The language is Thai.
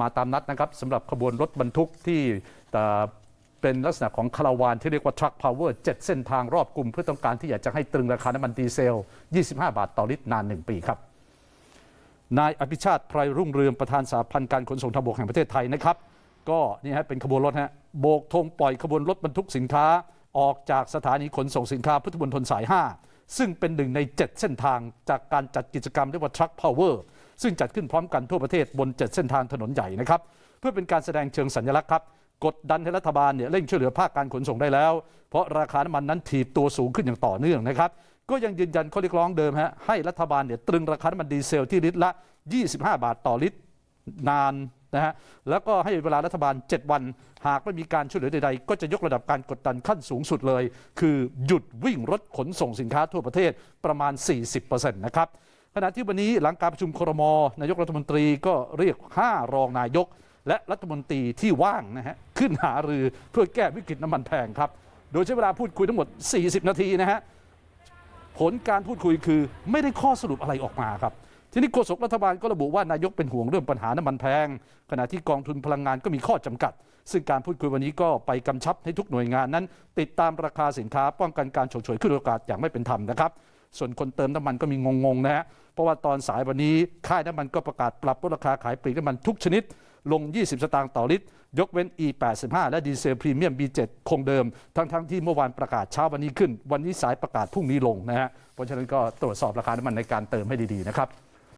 มาตามนัดนะครับสำหรับขบวนรถบรรทุกที่เป็นลักษณะของคาราวานที่เรียกว่า Truck Power 7เส้นทางรอบกลุ่มเพื่อต้องการที่อยากจะให้ตรึงราคาน้ำมันดีเซล 25 บาทต่อลิตรนาน 1 ปีครับนายอภิชาติไพรรุ่งเรืองประธานสาพันธ์การขนส่งทางบกแห่งประเทศไทยนะครับ ก็นี่ฮะเป็นขบวนรถฮะโบกธงปล่อยขบวนรถบรรทุกสินค้า ออกจากสถานีขนส่งสินค้าพุทธมณฑลสาย 5 ซึ่งเป็นหนึ่งใน 7 เส้นทางจากการจัดกิจกรรมเรียกว่า Truck Power ซึ่งจัดขึ้นพร้อมกันทั่วประเทศบน 7 เส้นทางถนนใหญ่นะครับ เพื่อเป็นการแสดงเชิงสัญลักษณ์ครับ กดดันให้รัฐบาลเนี่ยเร่งช่วยเหลือภาคการขนส่งได้แล้ว เพราะราคาน้ำมันนั้นถีบตัวสูงขึ้นอย่างต่อเนื่องนะครับ ก็ยังยืนยันข้อเรียกร้องเดิมฮะให้รัฐบาลเนี่ยตรึงราคาน้ำมันดีเซลที่ลิตรละ 25 บาทต่อลิตรนานนะฮะแล้วก็ให้เวลารัฐบาล 7 วัน หากไม่มีการช่วยเหลือใดๆ ก็จะยกระดับการกดดันขั้นสูงสุดเลย คือหยุดวิ่งรถขนส่งสินค้าทั่วประเทศประมาณ 40%นะครับ ณะที่วันนี้หลังการประชุมครม นายกรัฐมนตรีก็เรียก 5 รองนายก และรัฐมนตรีที่ว่างนะฮะขึ้นหารือเพื่อแก้วิกฤตน้ำมันแพงครับ โดยใช้เวลาพูดคุยทั้งหมด 40 นาทีนะฮะผลการพูดคุยคือไม่ได้ข้อสรุปอะไรออกมาครับ ทีนี้โฆษกรัฐบาลก็ระบุว่านายกเป็นห่วงเรื่องปัญหาน้ำมันแพง ขณะที่กองทุนพลังงานก็มีข้อจำกัด ซึ่งการพูดคุยวันนี้ก็ไปกำชับให้ทุกหน่วยงานนั้น ติดตามราคาสินค้าป้องกันการฉกฉวยขึ้นโอกาอย่างไม่เป็นธรรมนะครับ ส่วนคนเติมน้ำมันก็มีงงๆนะฮะเพราะว่าตอนสายวันนี้ค่ายน้ำมันก็ประกาศปรับลดราคาขายปลีกน้ำมันทุกชนิดลง 20 สตางค์ต่อลิตร ยกเว้น E85 และดีเซลพรีเมียม B7 คงเดิม ทั้งๆที่เมื่อวานประกาศเช้าวันนี้ขึ้น วันนี้สายประกาศพรุ่งนี้ลงนะฮะ เพราะฉะนั้นก็ตรวจสอบราคาน้ำมันในการเติมให้ดีๆนะครับ